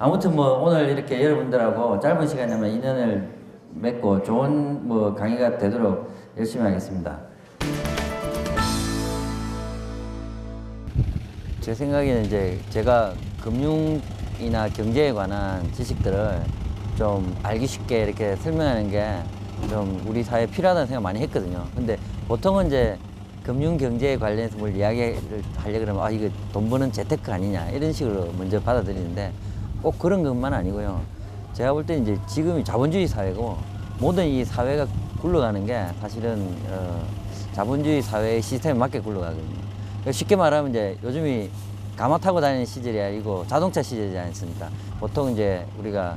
아무튼 뭐 오늘 이렇게 여러분들하고 짧은 시간이지만 인연을 맺고 좋은 뭐 강의가 되도록 열심히 하겠습니다. 제 생각에는 이제 제가 금융이나 경제에 관한 지식들을 좀 알기 쉽게 이렇게 설명하는 게 좀 우리 사회에 필요하다는 생각 많이 했거든요. 근데 보통은 이제 금융 경제에 관련해서 뭘 이야기를 하려 그러면 아 이거 돈 버는 재테크 아니냐 이런 식으로 먼저 받아들이는데 꼭 그런 것만 아니고요. 제가 볼 때 이제 지금이 자본주의 사회고 모든 이 사회가 굴러가는 게 사실은 어, 자본주의 사회의 시스템에 맞게 굴러가거든요. 그러니까 쉽게 말하면 이제 요즘이 가마 타고 다니는 시절이 아니고 자동차 시절이지 않습니까? 보통 이제 우리가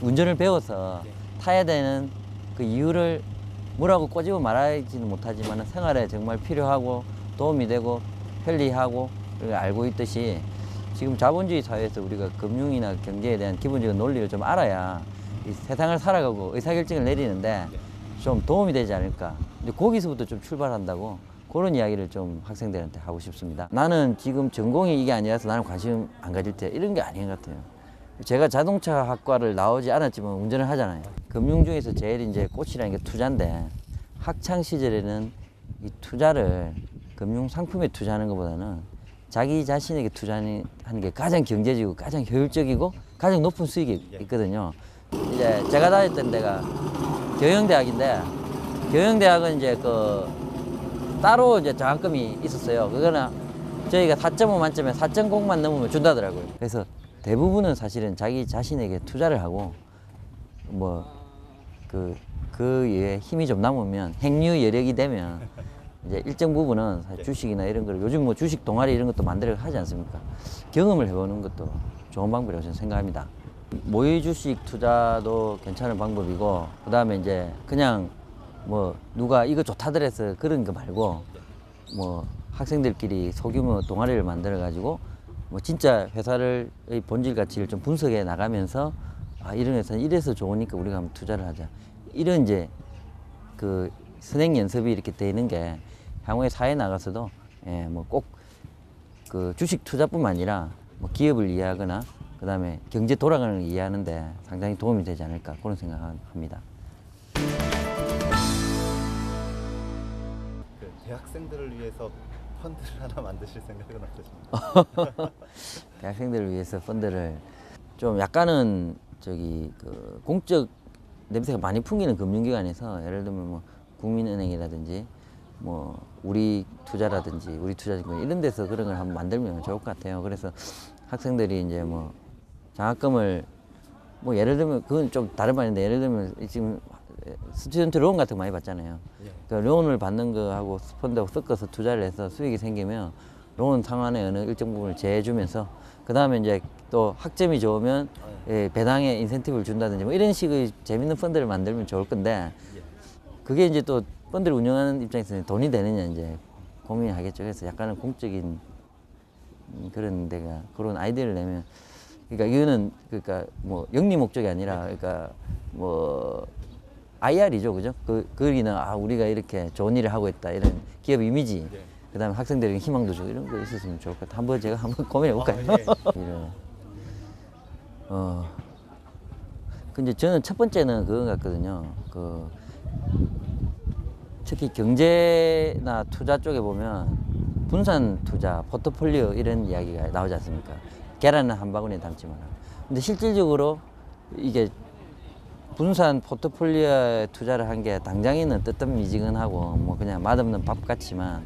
운전을 배워서 타야 되는 그 이유를 뭐라고 꼬집어 말하지는 못하지만 생활에 정말 필요하고 도움이 되고 편리하고 알고 있듯이 지금 자본주의 사회에서 우리가 금융이나 경제에 대한 기본적인 논리를 좀 알아야 이 세상을 살아가고 의사결정을 내리는데 좀 도움이 되지 않을까. 근데 거기서부터 좀 출발한다고 그런 이야기를 좀 학생들한테 하고 싶습니다. 나는 지금 전공이 이게 아니라서 나는 관심 안 가질 때 이런 게 아닌 것 같아요. 제가 자동차 학과를 나오지 않았지만 운전을 하잖아요. 금융 중에서 제일 이제 꽃이라는 게 투자인데 학창 시절에는 이 투자를 금융 상품에 투자하는 것보다는 자기 자신에게 투자하는 게 가장 경제적이고 가장 효율적이고 가장 높은 수익이 있거든요. 이제 제가 다녔던 데가 경영대학인데 경영대학은 이제 그 따로 이제 장학금이 있었어요. 그거는 저희가 4.5 만점에 4.0만 넘으면 준다더라고요. 그래서 대부분은 사실은 자기 자신에게 투자를 하고 뭐 그그 이외에 힘이 좀 남으면 행유 여력이 되면 이제 일정 부분은 사실 주식이나 이런 거를 요즘 뭐 주식 동아리 이런 것도 만들어 하지 않습니까? 경험을 해보는 것도 좋은 방법이라고 저는 생각합니다. 모의 주식 투자도 괜찮은 방법이고 그 다음에 이제 그냥 뭐 누가 이거 좋다더래서 그런 거 말고 뭐 학생들끼리 소규모 동아리를 만들어 가지고 뭐 진짜 회사를 의 본질 가치를 좀 분석해 나가면서 아 이런 회사는 이래서 좋으니까 우리가 한번 투자를 하자 이런 이제 그 선행 연습이 이렇게 되는 게 향후에 사회 나가서도 예 뭐꼭 그 주식 투자뿐만 아니라 뭐 기업을 이해하거나 그 다음에 경제 돌아가는 걸 이해하는데 상당히 도움이 되지 않을까 그런 생각합니다. 그 대학생들을 위해서 펀드를 하나 만드실 생각은 어떠십니까? 대학생들을 위해서 펀드를 좀 약간은 저기 그 공적 냄새가 많이 풍기는 금융기관에서 예를 들면 뭐 국민은행이라든지 뭐 우리 투자라든지 우리 투자증권 이런 데서 그런 걸 한번 만들면 좋을 것 같아요. 그래서 학생들이 이제 뭐 장학금을 뭐 예를 들면 그건 좀 다른 말인데 예를 들면 지금 스튜던트 론 같은 거 많이 받잖아요. 예. 그 론을 받는 거하고 펀드하고 섞어서 투자를 해서 수익이 생기면 론 상환의 어느 일정 부분을 제해주면서 그 다음에 이제 또 학점이 좋으면 예, 배당에 인센티브를 준다든지 뭐 이런 식의 재밌는 펀드를 만들면 좋을 건데 예. 그게 이제 또 펀드를 운영하는 입장에서는 돈이 되느냐 이제 고민하겠죠. 그래서 약간은 공적인 음, 그런 데가 그런 아이디어를 내면 그러니까 이거는 그러니까 뭐 영리 목적이 아니라 그러니까 뭐 IR이죠, 그죠? 그 거기는 아 우리가 이렇게 좋은 일을 하고 있다 이런 기업 이미지, 예. 그다음에 학생들에게 희망도 주고 이런 거 있었으면 좋을 것 같아. 한번 제가 한번 고민해 볼까요? 아, 예. 이런. 어. 근데 저는 첫 번째는 그거 같거든요. 그 특히 경제나 투자 쪽에 보면 분산 투자, 포트폴리오 이런 이야기가 나오지 않습니까? 계란은 한 바구니에 담지 마라. 근데 실질적으로 이게 분산 포트폴리오에 투자를 한 게 당장에는 뜨뜻미지근하고 뭐 그냥 맛없는 밥 같지만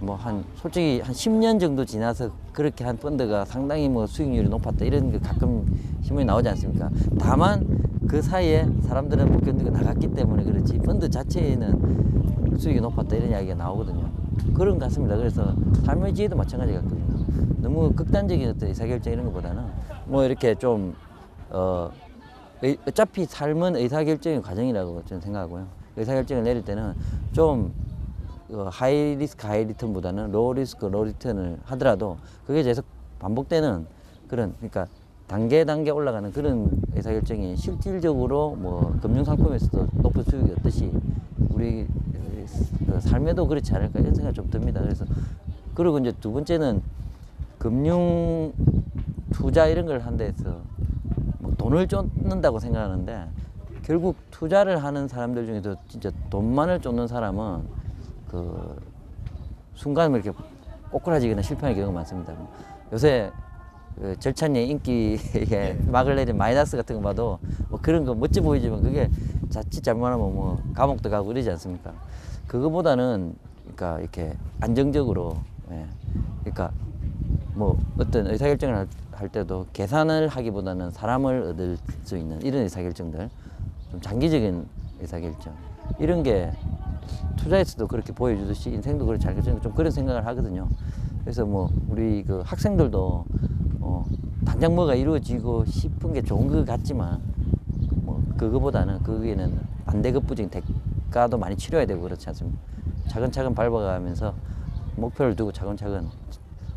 뭐 한 솔직히 한 10년 정도 지나서 그렇게 한 펀드가 상당히 뭐 수익률이 높았다 이런 게 가끔 신문에 나오지 않습니까? 다만 그 사이에 사람들은 못 견디고 나갔기 때문에 그렇지 펀드 자체에는 수익이 높았다 이런 이야기가 나오거든요. 그런 것 같습니다. 그래서 삶의 지혜도 마찬가지 같거든요. 너무 극단적인 어떤 의사결정 이런 것보다는 뭐 이렇게 좀 어, 의- 어차피 삶은 의사결정의 과정이라고 저는 생각하고요. 의사결정을 내릴 때는 좀 어, 하이 리스크 하이 리턴보다는 로우 리스크 로우 리턴을 하더라도 그게 계속 반복되는 그런 그러니까 단계 단계 올라가는 그런 의사결정이 실질적으로 뭐 금융상품에서도 높은 수익이 없듯이 우리 그 삶에도 그렇지 않을까 이런 생각이 좀 듭니다. 그래서 그리고 이제 두 번째는 금융 투자 이런 걸 한 데서 뭐 돈을 쫓는다고 생각하는데 결국 투자를 하는 사람들 중에서 진짜 돈만을 쫓는 사람은 그 순간 이렇게 꼬꾸라지거나 실패하는 경우가 많습니다. 요새 그 절찬리의 인기에 막을 내린 마이다스 같은 거 봐도 뭐 그런 거 멋져 보이지만 그게 자칫 잘못하면 뭐 감옥도 가고 이러지 않습니까? 그거보다는 그러니까 이렇게 안정적으로 예. 그러니까 뭐 어떤 의사결정을 할, 할 때도 계산을 하기보다는 사람을 얻을 수 있는 이런 의사결정들 좀 장기적인 의사결정 이런 게 투자에서도 그렇게 보여주듯이 인생도 그렇게 잘 결정 좀 그런 생각을 하거든요. 그래서 뭐 우리 그 학생들도 어 당장 뭐가 이루어지고 싶은 게 좋은 것 같지만 뭐 그거보다는 거기에는 반대급부적인 대가도 많이 치러야 되고 그렇지 않습니까? 차근차근 밟아가면서 목표를 두고 차근차근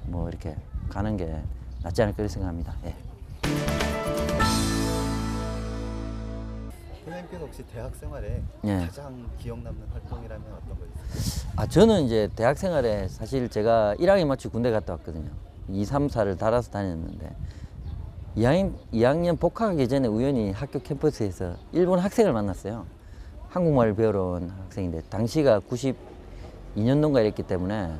뭐 이렇게 가는 게 낫지 않을까 생각합니다. 예. 선생님께서 혹시 대학 생활에 예. 가장 기억 남는 활동이라면 어떤 거 있으세요? 아 저는 이제 대학 생활에 사실 제가 1학년 마치고 군대 갔다 왔거든요. 2, 3, 4를 달아서 다녔는데 2학년, 2학년 복학하기 전에 우연히 학교 캠퍼스에서 일본 학생을 만났어요. 한국말을 배우러 온 학생인데 당시가 92년도인가 이랬기 때문에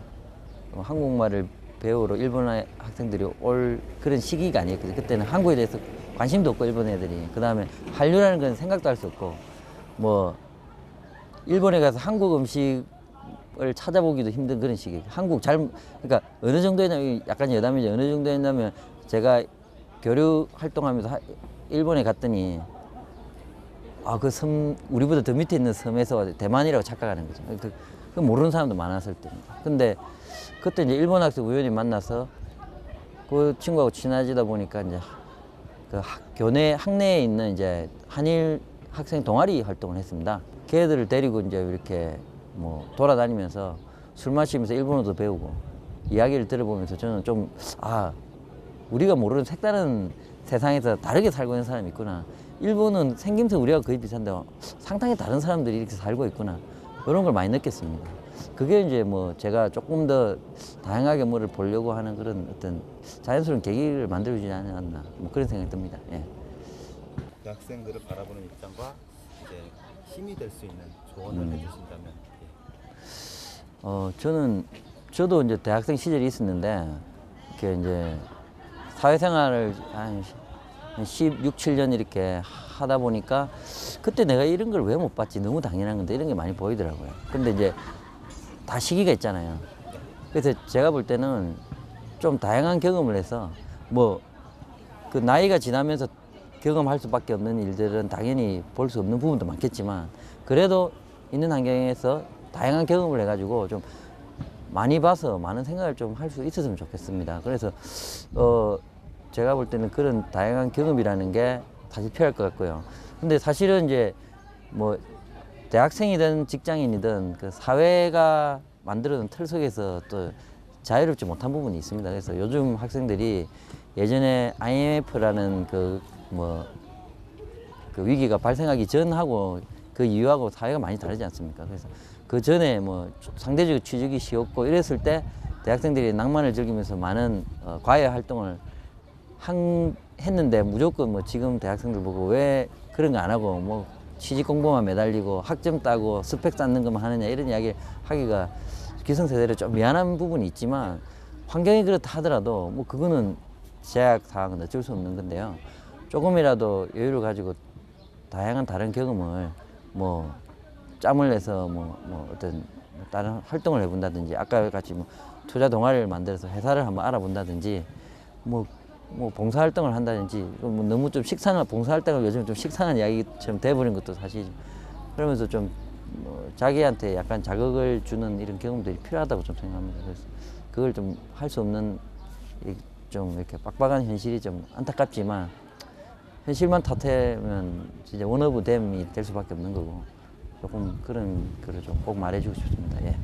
어, 한국말을 배우러 일본 학생들이 올 그런 시기가 아니었거든요. 그때는 한국에 대해서 관심도 없고 일본 애들이 그 다음에 한류라는 건 생각도 할 수 없고 뭐 일본에 가서 한국 음식을 찾아보기도 힘든 그런 시기. 한국 잘 그러니까 어느 정도였냐면 약간 여담이죠. 어느 정도였냐면 제가 교류 활동하면서 하- 일본에 갔더니 아 그 섬 우리보다 더 밑에 있는 섬에서 대만이라고 착각하는 거죠. 그, 그 모르는 사람도 많았을 때입니다. 근데 그때 이제 일본 학생 우연히 만나서 그 친구하고 친해지다 보니까 이제 그 학- 교내 학내에 있는 이제 한일 학생 동아리 활동을 했습니다. 걔들을 데리고 이제 이렇게 뭐 돌아다니면서 술 마시면서 일본어도 배우고 이야기를 들어보면서 저는 좀 아 우리가 모르는 색다른 세상에서 다르게 살고 있는 사람이 있구나. 일본은 생김새 우리가 거의 비슷한데 상당히 다른 사람들이 이렇게 살고 있구나. 이런 걸 많이 느꼈습니다. 그게 이제 뭐 제가 조금 더 다양하게 뭐를 보려고 하는 그런 어떤 자연스러운 계기를 만들어주지 않았나. 뭐 그런 생각이 듭니다. 예. 대학생들을 바라보는 입장과 이제 힘이 될 수 있는 조언을 음. 해주신다면 예. 어, 저는, 저도 이제 대학생 시절이 있었는데, 이렇게 이제 사회생활을 한 16, 7년 이렇게 하다 보니까, 그때 내가 이런 걸 왜 못 봤지? 너무 당연한 건데, 이런 게 많이 보이더라고요. 근데 이제 다 시기가 있잖아요. 그래서 제가 볼 때는 좀 다양한 경험을 해서, 뭐, 그 나이가 지나면서 경험할 수밖에 없는 일들은 당연히 볼 수 없는 부분도 많겠지만 그래도 있는 환경에서 다양한 경험을 해가지고 좀 많이 봐서 많은 생각을 좀 할 수 있었으면 좋겠습니다. 그래서 어 제가 볼 때는 그런 다양한 경험이라는 게 사실 필요할 것 같고요. 근데 사실은 이제 뭐 대학생이든 직장인이든 그 사회가 만들어놓은 틀 속에서 또 자유롭지 못한 부분이 있습니다. 그래서 요즘 학생들이 예전에 IMF라는 그 뭐 그 위기가 발생하기 전하고 그 이후하고 사회가 많이 다르지 않습니까? 그래서 그 전에 뭐 상대적으로 취직이 쉬웠고 이랬을 때 대학생들이 낭만을 즐기면서 많은 어, 과외 활동을 한, 했는데 무조건 뭐 지금 대학생들 보고 왜 그런 거 안 하고 뭐 취직 공부만 매달리고 학점 따고 스펙 쌓는 것만 하느냐 이런 이야기 하기가 기성세대로 좀 미안한 부분이 있지만 환경이 그렇다 하더라도 뭐 그거는 제약 사항은 어쩔 수 없는 건데요. 조금이라도 여유를 가지고 다양한 다른 경험을 뭐 짬을 내서 뭐, 뭐 어떤 다른 활동을 해본다든지 아까 같이 뭐 투자 동아리를 만들어서 회사를 한번 알아본다든지 뭐, 뭐 봉사활동을 한다든지 뭐 너무 좀 식상한 봉사활동을 요즘 좀 식상한 이야기처럼 돼버린 것도 사실 그러면서 좀 뭐 자기한테 약간 자극을 주는 이런 경험들이 필요하다고 좀 생각합니다. 그래서 그걸 좀 할 수 없는 이- 좀 이렇게 빡빡한 현실이 좀 안타깝지만 현실만 탓하면 진짜 원어브 댐이 될 수밖에 없는 거고 조금 그런 거를 좀 꼭 말해주고 싶습니다. 예.